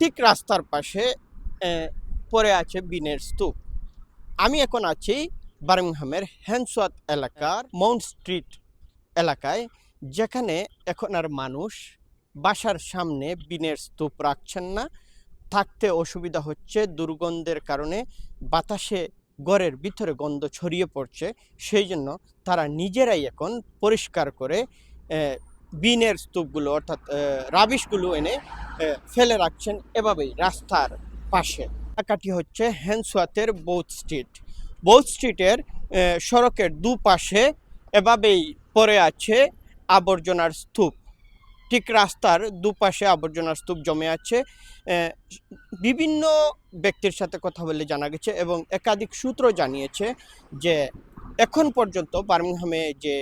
ঠিক রাস্তার পাশে পড়ে আছে বিনের স্তূপ। আমি এখন আছি বার্মিংহামের হ্যান্সওয়াত এলাকার মাউন্ট স্ট্রিট এলাকায়, যেখানে এখন আর মানুষ বাসার সামনে বিনের স্তূপ রাখছেন না। থাকতে অসুবিধা হচ্ছে, দুর্গন্ধের কারণে বাতাসে ঘরের ভিতরে গন্ধ ছড়িয়ে পড়ছে, সেই জন্য তারা নিজেরাই এখন পরিষ্কার করে বিনের স্তূপগুলো অর্থাৎ রাবিশগুলো এনে ফেলে রাখছেন এভাবেই রাস্তার পাশে। এলাকাটি হচ্ছে হ্যান্সওয়াতের বৌথ স্ট্রিট বৌথ স্ট্রিটের সড়কের দুপাশে এভাবেই পড়ে আছে আবর্জনার স্তূপ। ঠিক রাস্তার দুপাশে আবর্জনার স্তূপ জমে আছে। বিভিন্ন ব্যক্তির সাথে কথা বলে জানা গেছে এবং একাধিক সূত্র জানিয়েছে যে এখন পর্যন্ত বার্মিংহামে যে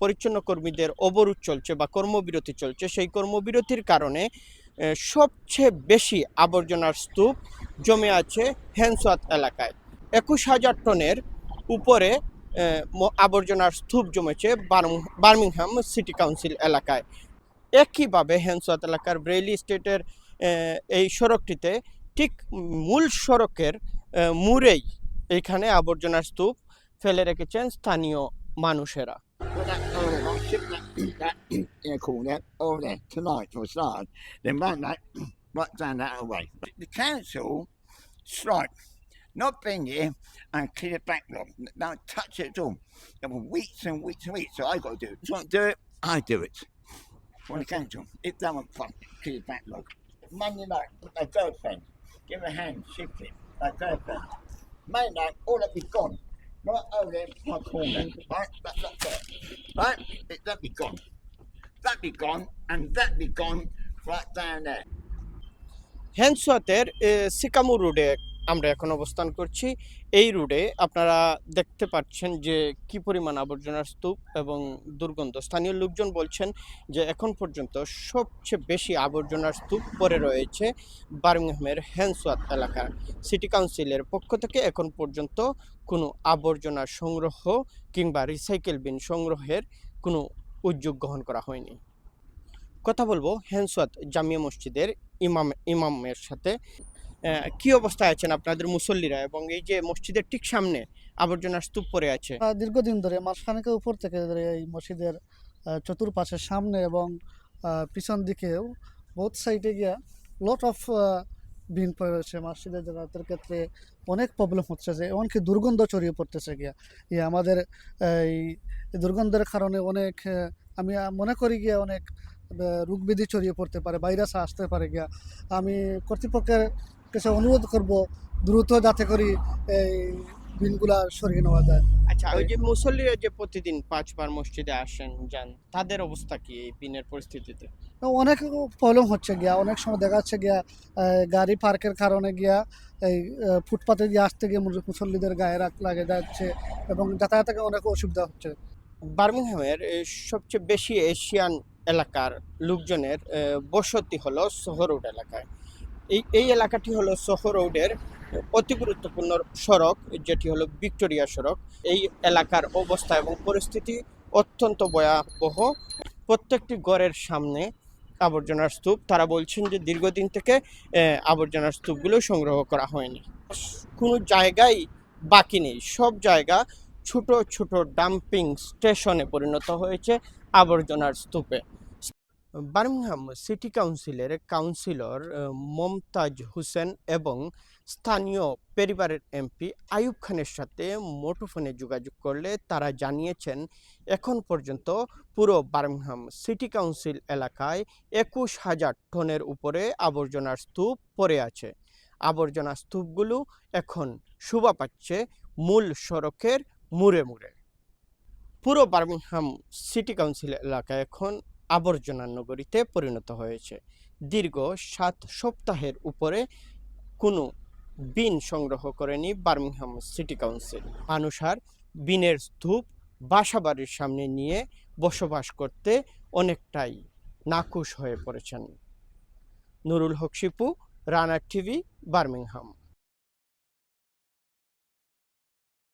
পরিচ্ছন্ন কর্মীদের অবরোধ চলছে বা কর্মবিরতি চলছে, সেই কর্মবিরতির কারণে সবচেয়ে বেশি আবর্জনার স্তূপ জমে আছে হ্যান্সওয়াত এলাকায়। একুশ হাজার টনের উপরে আবর্জনার স্তূপ জমেছে বার্ম- বার্মিংহাম সিটি কাউন্সিল এলাকায়। একইভাবে হ্যান্সওয়াত এলাকার ব্রেইলি স্টেটের এই সড়কটিতে ঠিক মূল সড়কের আহ, এখানে আবর্জনার স্তূপ ফেলে রেখেছেন স্থানীয় মানুষেরা। That, oh, they're ship that, that, you call that, over there tonight for a start. Then run that right down that away. The council strike, not been here and clear the backlog. Don't touch it at all. There were weeks and weeks and weeks, so I got to do it. If you want to do it, I do it. For the council, if they want fun, clear the backlog. Monday night, a girlfriend, give her a hand, shift it, a girlfriend. Monday night, all of it gone. Right oh, over there, my corner. Right, that, that, that. Right, it, that be gone. That be gone, and that be gone right down there. Henceforth, uh, Sycamore Road, আমরা এখন অবস্থান করছি। এই রোডে আপনারা দেখতে পাচ্ছেন যে কি পরিমাণ আবর্জনার স্তূপ এবং দুর্গন্ধ। স্থানীয় লোকজন বলছেন যে এখন পর্যন্ত সবচেয়ে বেশি আবর্জনার স্তূপ পরে রয়েছে বার্মিংহামের হ্যান্সওয়াত এলাকার সিটি কাউন্সিলের পক্ষ থেকে এখন পর্যন্ত কোনো আবর্জনা সংগ্রহ কিংবা রিসাইকেল বিন সংগ্রহের কোনো উদ্যোগ গ্রহণ করা হয়নি। কথা বলব হ্যান্সওয়াত জামিয়া মসজিদের ইমাম, ইমামের সাথে। কি অবস্থায় আছেন আপনাদের মুসল্লিরা এবং এই যে মসজিদের ঠিক সামনে আবর্জনার স্তূপ পড়ে আছে? দীর্ঘদিন ধরে মাসখানেকের উপর থেকে ধরে এই মসজিদের আহ, চতুর্পাশে সামনে এবং পিছন দিকেও বোথ সাইডে গিয়া লট অফ বিন পড়ে রয়েছে মসজিদের জায়গাতের ক্ষেত্রে অনেক প্রবলেম হচ্ছে যে এমনকি দুর্গন্ধ ছড়িয়ে পড়তেছে গিয়া। ইয়ে আমাদের এই দুর্গন্ধের কারণে অনেক আমি মনে করি গিয়া অনেক রোগ ব্যাধি ছড়িয়ে পড়তে পারে ভাইরাস আসতে পারে গিয়া। আমি কর্তৃপক্ষের কাছে অনুরোধ করব দ্রুত যাতে করি এই বিনগুলা সরিয়ে নেওয়া যায়। আচ্ছা ওই যে মুসল্লিরা যে প্রতিদিন পাঁচবার মসজিদে আসেন যান তাদের অবস্থা কি এই দিনের পরিস্থিতিতে? অনেক প্রবলেম হচ্ছে গিয়া অনেক সময় দেখা যাচ্ছে গিয়া গাড়ি পার্কের কারণে গিয়া এই ফুটপাতে দিয়ে আসতে গিয়ে মুসল্লিদের গায়ে রাখ লাগে যাচ্ছে এবং যাতায়াতে অনেক অসুবিধা হচ্ছে। বার্মিংহামের সবচেয়ে বেশি এশিয়ান এলাকার লোকজনের বসতি হলো সোহ রোড এলাকায়। এই এই এলাকাটি হলো সোহ রোডের অতি গুরুত্বপূর্ণ সড়ক, যেটি হলো ভিক্টোরিয়া সড়ক। এই এলাকার অবস্থা এবং পরিস্থিতি অত্যন্ত ভয়াবহ। প্রত্যেকটি ঘরের সামনে আবর্জনার স্তূপ। তারা বলছেন যে দীর্ঘদিন থেকে আবর্জনার স্তূপগুলো সংগ্রহ করা হয়নি। কোনো জায়গায় বাকি নেই। সব জায়গা ছোট ছোট ডাম্পিং স্টেশনে পরিণত হয়েছে আবর্জনার স্তূপে। বার্মিংহাম সিটি কাউন্সিলের কাউন্সিলর মমতাজ হোসেন এবং স্থানীয় পরিবারের এমপি আয়ুব খানের সাথে মুঠোফোনে যোগাযোগ করলে তারা জানিয়েছেন, এখন পর্যন্ত পুরো বার্মিংহাম সিটি কাউন্সিল এলাকায় একুশ হাজার টনের উপরে আবর্জনার স্তূপ পড়ে আছে। আবর্জনা স্তূপগুলো এখন শোভা পাচ্ছে মূল সড়কের মুড়ে মুড়ে। পুরো বার্মিংহাম সিটি কাউন্সিল এলাকায় এখন আবর্জনার নগরীতে পরিণত হয়েছে। দীর্ঘ সাত সপ্তাহের উপরে কোনো বিন সংগ্রহ করেনি বার্মিংহাম সিটি কাউন্সিল। মানুষ আর বিনের স্তূপ বাসাবাড়ির সামনে নিয়ে বসবাস করতে অনেকটাই নাকুশ হয়ে পড়েছেন। Nurul Haque Shipu runner TV, Birmingham.